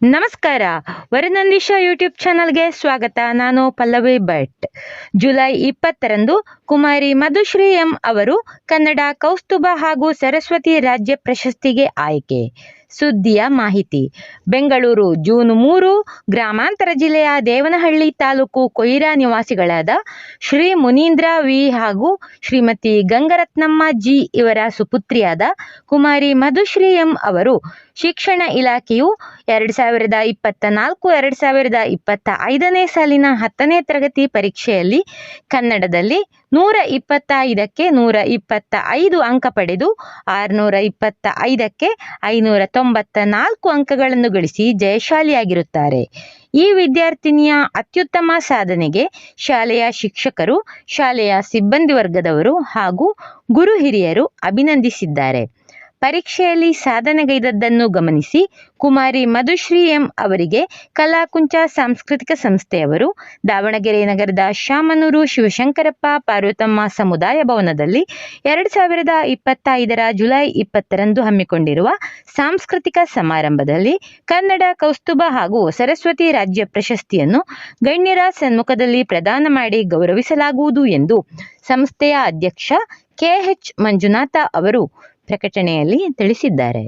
ನಮಸ್ಕಾರ. ವರನಂದೀಶ ಯೂಟ್ಯೂಬ್ ಚಾನಲ್ಗೆ ಸ್ವಾಗತ. ನಾನು ಪಲ್ಲವಿ ಭಟ್. ಜುಲೈ ಇಪ್ಪತ್ತರಂದು ಕುಮಾರಿ ಮಧುಶ್ರೀ ಎಂ ಅವರು ಕನ್ನಡ ಕೌಸ್ತುಭ ಹಾಗೂ ಸರಸ್ವತಿ ರಾಜ್ಯ ಪ್ರಶಸ್ತಿಗೆ ಆಯ್ಕೆ. ಸುದ್ದಿಯ ಮಾಹಿತಿ. ಬೆಂಗಳೂರು ಜೂನ್ ಮೂರು, ಗ್ರಾಮಾಂತರ ಜಿಲ್ಲೆಯ ದೇವನಹಳ್ಳಿ ತಾಲೂಕು ಕೊಯ್ರಾ ನಿವಾಸಿಗಳಾದ ಶ್ರೀ ಮುನೀಂದ್ರ ವಿ ಹಾಗೂ ಶ್ರೀಮತಿ ಗಂಗರತ್ನಮ್ಮ ಜಿ ಇವರ ಸುಪುತ್ರಿಯಾದ ಕುಮಾರಿ ಮಧುಶ್ರೀ ಎಂ ಅವರು ಶಿಕ್ಷಣ ಇಲಾಖೆಯು ಎರಡು ಸಾವಿರದ ಇಪ್ಪತ್ತ ನಾಲ್ಕು, ಎರಡು ಸಾವಿರದ ಇಪ್ಪತ್ತ ಐದನೇ ಸಾಲಿನ ಹತ್ತನೇ ತರಗತಿ ಪರೀಕ್ಷೆಯಲ್ಲಿ ಕನ್ನಡದಲ್ಲಿ ನೂರ ಇಪ್ಪತ್ತ ಐದಕ್ಕೆ ನೂರ ಇಪ್ಪತ್ತ ಐದು ಅಂಕ ಪಡೆದು ಆರುನೂರ ಇಪ್ಪತ್ತ ಐದಕ್ಕೆ ಐನೂರ ತೊಂಬತ್ತ ನಾಲ್ಕು ಅಂಕಗಳನ್ನು ಗಳಿಸಿ ಜಯಶಾಲಿಯಾಗಿರುತ್ತಾರೆ. ಈ ವಿದ್ಯಾರ್ಥಿನಿಯ ಅತ್ಯುತ್ತಮ ಸಾಧನೆಗೆ ಶಾಲೆಯ ಶಿಕ್ಷಕರು, ಶಾಲೆಯ ಸಿಬ್ಬಂದಿ ವರ್ಗದವರು ಹಾಗೂ ಗುರು ಹಿರಿಯರು ಅಭಿನಂದಿಸಿದ್ದಾರೆ. ಪರೀಕ್ಷೆಯಲ್ಲಿ ಸಾಧನೆಗೈದದ್ದನ್ನು ಗಮನಿಸಿ ಕುಮಾರಿ ಮಧುಶ್ರೀ ಎಂ ಅವರಿಗೆ ಕಲಾಕುಂಚ ಸಾಂಸ್ಕೃತಿಕ ಸಂಸ್ಥೆಯವರು, ದಾವಣಗೆರೆ ನಗರದ ಶಾಮನೂರು ಶಿವಶಂಕರಪ್ಪ ಪಾರ್ವತಮ್ಮ ಸಮುದಾಯ ಭವನದಲ್ಲಿ ಎರಡು ಸಾವಿರದ ಇಪ್ಪತ್ತೈದರ ಜುಲೈ ಇಪ್ಪತ್ತರಂದು ಹಮ್ಮಿಕೊಂಡಿರುವ ಸಾಂಸ್ಕೃತಿಕ ಸಮಾರಂಭದಲ್ಲಿ ಕನ್ನಡ, ಕೌಸ್ತುಭ ಹಾಗೂ ಸರಸ್ವತಿ ರಾಜ್ಯ ಪ್ರಶಸ್ತಿಯನ್ನು ಗಣ್ಯರ ಸನ್ಮುಖದಲ್ಲಿ ಪ್ರದಾನ ಮಾಡಿ ಗೌರವಿಸಲಾಗುವುದು ಎಂದು ಸಂಸ್ಥೆಯ ಅಧ್ಯಕ್ಷ ಕೆಎಚ್ ಮಂಜುನಾಥ ಅವರು ಪ್ರಕಟಣೆಯಲ್ಲಿ ತಿಳಿಸಿದ್ದಾರೆ.